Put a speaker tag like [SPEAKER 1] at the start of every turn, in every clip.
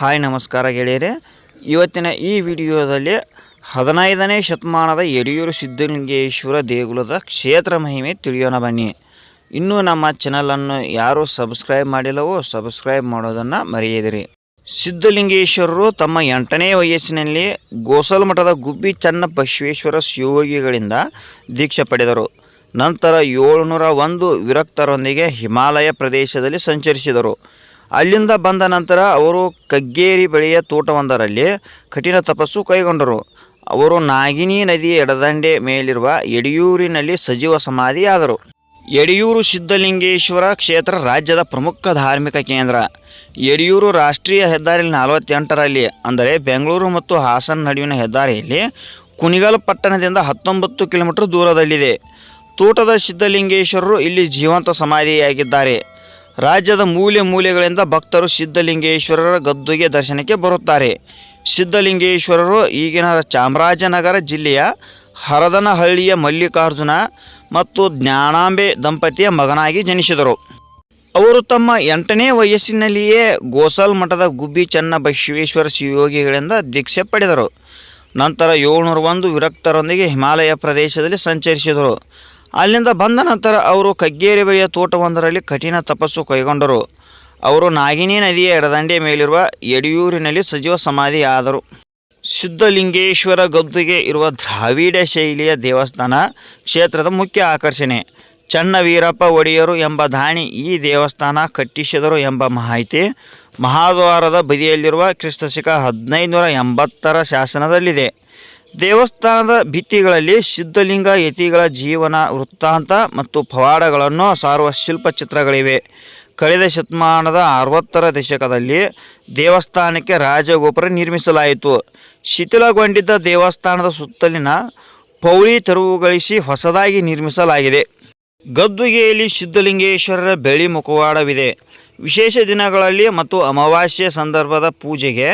[SPEAKER 1] Hi, ನಮಸ್ಕಾರ ಗೆಳೆಯರೆ. ಇವತ್ತಿನ ಈ ವಿಡಿಯೋದಲ್ಲಿ ಹದಿನೈದನೇ ಶತಮಾನದ ಯಡಿಯೂರು ಸಿದ್ಧಲಿಂಗೇಶ್ವರ ದೇಗುಲದ ಕ್ಷೇತ್ರ ಮಹಿಮೆ ತಿಳಿಯೋಣ ಬನ್ನಿ. ಇನ್ನೂ ನಮ್ಮ ಚಾನಲನ್ನು ಯಾರು ಸಬ್ಸ್ಕ್ರೈಬ್ ಮಾಡಿಲ್ಲವೋ ಸಬ್ಸ್ಕ್ರೈಬ್ ಮಾಡೋದನ್ನು ಮರೆಯದಿರಿ. ಸಿದ್ಧಲಿಂಗೇಶ್ವರರು ತಮ್ಮ ಎಂಟನೇ ವಯಸ್ಸಿನಲ್ಲಿ ಗೋಸಲ್ ಮಠದ ಗುಬ್ಬಿ ಚನ್ನ ಬಸವೇಶ್ವರ ಶಿವಯೋಗಿಗಳಿಂದ ದೀಕ್ಷೆ ಪಡೆದರು. ನಂತರ ಏಳುನೂರ ಒಂದು ವಿರಕ್ತರೊಂದಿಗೆ ಹಿಮಾಲಯ ಪ್ರದೇಶದಲ್ಲಿ ಸಂಚರಿಸಿದರು. ಅಲ್ಲಿಂದ ಬಂದ ನಂತರ ಅವರು ಕಗ್ಗೇರಿ ಬಳಿಯ ತೋಟವೊಂದರಲ್ಲಿ ಕಠಿಣ ತಪಸ್ಸು ಕೈಗೊಂಡರು. ಅವರು ನಾಗಿನಿ ನದಿಯ ಎಡದಂಡೆ ಮೇಲಿರುವ ಯಡಿಯೂರಿನಲ್ಲಿ ಸಜೀವ ಸಮಾಧಿಯಾದರು. ಯಡಿಯೂರು ಸಿದ್ಧಲಿಂಗೇಶ್ವರ ಕ್ಷೇತ್ರ ರಾಜ್ಯದ ಪ್ರಮುಖ ಧಾರ್ಮಿಕ ಕೇಂದ್ರ. ಯಡಿಯೂರು ರಾಷ್ಟ್ರೀಯ ಹೆದ್ದಾರಿ ನಲವತ್ತೆಂಟರಲ್ಲಿ, ಅಂದರೆ ಬೆಂಗಳೂರು ಮತ್ತು ಹಾಸನ ನಡುವಿನ ಹೆದ್ದಾರಿಯಲ್ಲಿ ಕುಣಿಗಲ್ ಪಟ್ಟಣದಿಂದ ಹತ್ತೊಂಬತ್ತು ಕಿಲೋಮೀಟರ್ ದೂರದಲ್ಲಿದೆ. ತೋಟದ ಸಿದ್ಧಲಿಂಗೇಶ್ವರರು ಇಲ್ಲಿ ಜೀವಂತ ಸಮಾಧಿಯಾಗಿದ್ದಾರೆ. ರಾಜ್ಯದ ಮೂಲೆ ಮೂಲೆಗಳಿಂದ ಭಕ್ತರು ಸಿದ್ಧಲಿಂಗೇಶ್ವರರ ಗದ್ದುಗೆ ದರ್ಶನಕ್ಕೆ ಬರುತ್ತಾರೆ. ಸಿದ್ಧಲಿಂಗೇಶ್ವರರು ಈಗಿನ ಚಾಮರಾಜನಗರ ಜಿಲ್ಲೆಯ ಹರದನಹಳ್ಳಿಯ ಮಲ್ಲಿಕಾರ್ಜುನ ಮತ್ತು ಜ್ಞಾನಾಂಬೆ ದಂಪತಿಯ ಮಗನಾಗಿ ಜನಿಸಿದರು. ಅವರು ತಮ್ಮ ಎಂಟನೇ ವಯಸ್ಸಿನಲ್ಲಿಯೇ ಗೋಸಲ್ ಮಠದ ಗುಬ್ಬಿ ಚನ್ನ ಬಸವೇಶ್ವರ ಶಿವಯೋಗಿಗಳಿಂದ ದೀಕ್ಷೆ ಪಡೆದರು. ನಂತರ ಏಳ್ನೂರ ಒಂದು ವಿರಕ್ತರೊಂದಿಗೆ ಹಿಮಾಲಯ ಪ್ರದೇಶದಲ್ಲಿ ಸಂಚರಿಸಿದರು. ಅಲ್ಲಿಂದ ಬಂದ ನಂತರ ಅವರು ಕಗ್ಗೇರಿ ಬಳಿಯ ತೋಟವೊಂದರಲ್ಲಿ ಕಠಿಣ ತಪಸ್ಸು ಕೈಗೊಂಡರು. ಅವರು ನಾಗಿನಿ ನದಿಯ ಎಡದಂಡೆ ಮೇಲಿರುವ ಯಡಿಯೂರಿನಲ್ಲಿ ಸಜೀವ ಸಮಾಧಿಯಾದರು. ಸಿದ್ಧಲಿಂಗೇಶ್ವರ ಗದ್ದುಗೆ ಇರುವ ದ್ರಾವಿಡ ಶೈಲಿಯ ದೇವಸ್ಥಾನ ಕ್ಷೇತ್ರದ ಮುಖ್ಯ ಆಕರ್ಷಣೆ. ಚನ್ನ ವೀರಪ್ಪ ಒಡೆಯರು ಎಂಬ ದಾಣಿ ಈ ದೇವಸ್ಥಾನ ಕಟ್ಟಿಸಿದರು ಎಂಬ ಮಾಹಿತಿ ಮಹಾದ್ವಾರದ ಬದಿಯಲ್ಲಿರುವ ಕ್ರಿಸ್ತಶಕ ಹದಿನೈದುನೂರ ಎಂಬತ್ತರ ಶಾಸನದಲ್ಲಿದೆ. ದೇವಸ್ಥಾನದ ಭಿತ್ತಿಗಳಲ್ಲಿ ಸಿದ್ಧಲಿಂಗ ಯತಿಗಳ ಜೀವನ ವೃತ್ತಾಂತ ಮತ್ತು ಪವಾಡಗಳನ್ನು ಸಾರುವ ಶಿಲ್ಪಚಿತ್ರಗಳಿವೆ. ಕಳೆದ ಶತಮಾನದ ಅರವತ್ತರ ದಶಕದಲ್ಲಿ ದೇವಸ್ಥಾನಕ್ಕೆ ರಾಜಗೋಪುರ ನಿರ್ಮಿಸಲಾಯಿತು. ಶಿಥಿಲಗೊಂಡಿದ್ದ ದೇವಸ್ಥಾನದ ಸುತ್ತಲಿನ ಪೌಳಿ ತೆರವುಗೊಳಿಸಿ ಹೊಸದಾಗಿ ನಿರ್ಮಿಸಲಾಗಿದೆ. ಗದ್ದುಗೆಯಲ್ಲಿ ಸಿದ್ಧಲಿಂಗೇಶ್ವರರ ಬೆಳಿ ಮುಖವಾಡವಿದೆ. ವಿಶೇಷ ದಿನಗಳಲ್ಲಿ ಮತ್ತು ಅಮಾವಾಸ್ಯೆ ಸಂದರ್ಭದ ಪೂಜೆಗೆ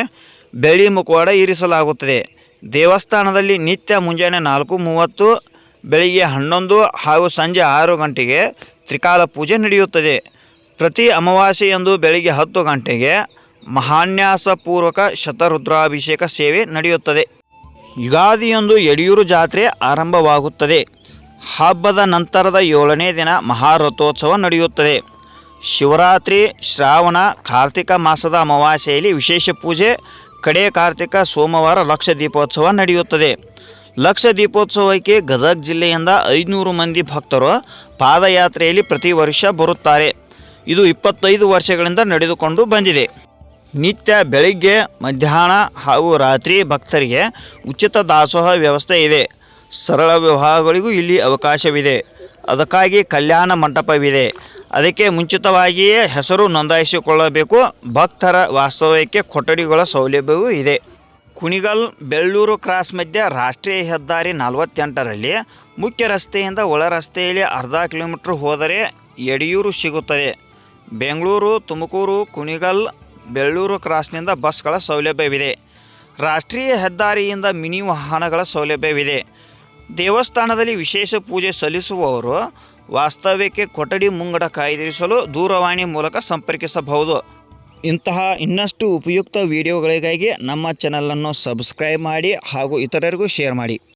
[SPEAKER 1] ಬೆಳಿ ಮುಖವಾಡ ಇರಿಸಲಾಗುತ್ತದೆ. ದೇವಸ್ಥಾನದಲ್ಲಿ ನಿತ್ಯ ಮುಂಜಾನೆ ನಾಲ್ಕು ಮೂವತ್ತು, ಬೆಳಿಗ್ಗೆ ಹನ್ನೊಂದು ಹಾಗೂ ಸಂಜೆ ಆರು ಗಂಟೆಗೆ ತ್ರಿಕಾಲ ಪೂಜೆ ನಡೆಯುತ್ತದೆ. ಪ್ರತಿ ಅಮಾವಾಸ್ಯೆಯಂದು ಬೆಳಿಗ್ಗೆ ಹತ್ತು ಗಂಟೆಗೆ ಮಹಾನ್ಯಾಸಪೂರ್ವಕ ಶತರುದ್ರಾಭಿಷೇಕ ಸೇವೆ ನಡೆಯುತ್ತದೆ. ಯುಗಾದಿಯೊಂದು ಯಡಿಯೂರು ಜಾತ್ರೆ ಆರಂಭವಾಗುತ್ತದೆ. ಹಬ್ಬದ ನಂತರದ ಏಳನೇ ದಿನ ಮಹಾರಥೋತ್ಸವ ನಡೆಯುತ್ತದೆ. ಶಿವರಾತ್ರಿ, ಶ್ರಾವಣ, ಕಾರ್ತಿಕ ಮಾಸದ ಅಮಾವಾಸ್ಯೆಯಲ್ಲಿ ವಿಶೇಷ ಪೂಜೆ ಕಡೆ ಕಾರ್ತಿಕ ಸೋಮವಾರ ಲಕ್ಷ ದೀಪೋತ್ಸವ ನಡೆಯುತ್ತದೆ. ಲಕ್ಷ ದೀಪೋತ್ಸವಕ್ಕೆ ಗದಗ ಜಿಲ್ಲೆಯಿಂದ ಐದುನೂರು ಮಂದಿ ಭಕ್ತರು ಪಾದಯಾತ್ರೆಯಲ್ಲಿ ಪ್ರತಿ ವರ್ಷ ಬರುತ್ತಾರೆ. ಇದು ಇಪ್ಪತ್ತೈದು ವರ್ಷಗಳಿಂದ ನಡೆದುಕೊಂಡು ಬಂದಿದೆ. ನಿತ್ಯ ಬೆಳಿಗ್ಗೆ, ಮಧ್ಯಾಹ್ನ ಹಾಗೂ ರಾತ್ರಿ ಭಕ್ತರಿಗೆ ಉಚಿತ ದಾಸೋಹ ವ್ಯವಸ್ಥೆ ಇದೆ. ಸರಳ ವಿವಾಹಗಳಿಗೂ ಇಲ್ಲಿ ಅವಕಾಶವಿದೆ. ಅದಕ್ಕಾಗಿ ಕಲ್ಯಾಣ ಮಂಟಪವಿದೆ. ಅದಕ್ಕೆ ಮುಂಚಿತವಾಗಿಯೇ ಹೆಸರು ನೋಂದಾಯಿಸಿಕೊಳ್ಳಬೇಕು. ಭಕ್ತರ ವಾಸ್ತವ್ಯಕ್ಕೆ ಕೊಠಡಿಗಳ ಸೌಲಭ್ಯವೂ ಇದೆ. ಕುಣಿಗಲ್ ಬೆಳ್ಳೂರು ಕ್ರಾಸ್ ಮಧ್ಯೆ ರಾಷ್ಟ್ರೀಯ ಹೆದ್ದಾರಿ ನಲವತ್ತೆಂಟರಲ್ಲಿ ಮುಖ್ಯ ರಸ್ತೆಯಿಂದ ಒಳ ರಸ್ತೆಯಲ್ಲಿ ಅರ್ಧ ಕಿಲೋಮೀಟ್ರ್ ಹೋದರೆ ಯಡಿಯೂರು ಸಿಗುತ್ತದೆ. ಬೆಂಗಳೂರು, ತುಮಕೂರು, ಕುಣಿಗಲ್, ಬೆಳ್ಳೂರು ಕ್ರಾಸ್ನಿಂದ ಬಸ್ಗಳ ಸೌಲಭ್ಯವಿದೆ. ರಾಷ್ಟ್ರೀಯ ಹೆದ್ದಾರಿಯಿಂದ ಮಿನಿ ವಾಹನಗಳ ಸೌಲಭ್ಯವಿದೆ. ದೇವಸ್ಥಾನದಲ್ಲಿ ವಿಶೇಷ ಪೂಜೆ ಸಲ್ಲಿಸುವವರು ವಾಸ್ತವ್ಯಕ್ಕೆ ಕೊಠಡಿ ಮುಂಗಡ ಕಾಯ್ದಿರಿಸಲು ದೂರವಾಣಿ ಮೂಲಕ ಸಂಪರ್ಕಿಸಬಹುದು. ಇಂತಹ ಇನ್ನಷ್ಟು ಉಪಯುಕ್ತ ವಿಡಿಯೋಗಳಿಗಾಗಿ ನಮ್ಮ ಚಾನಲನ್ನು ಸಬ್ಸ್ಕ್ರೈಬ್ ಮಾಡಿ ಹಾಗೂ ಇತರರಿಗೂ ಶೇರ್ ಮಾಡಿ.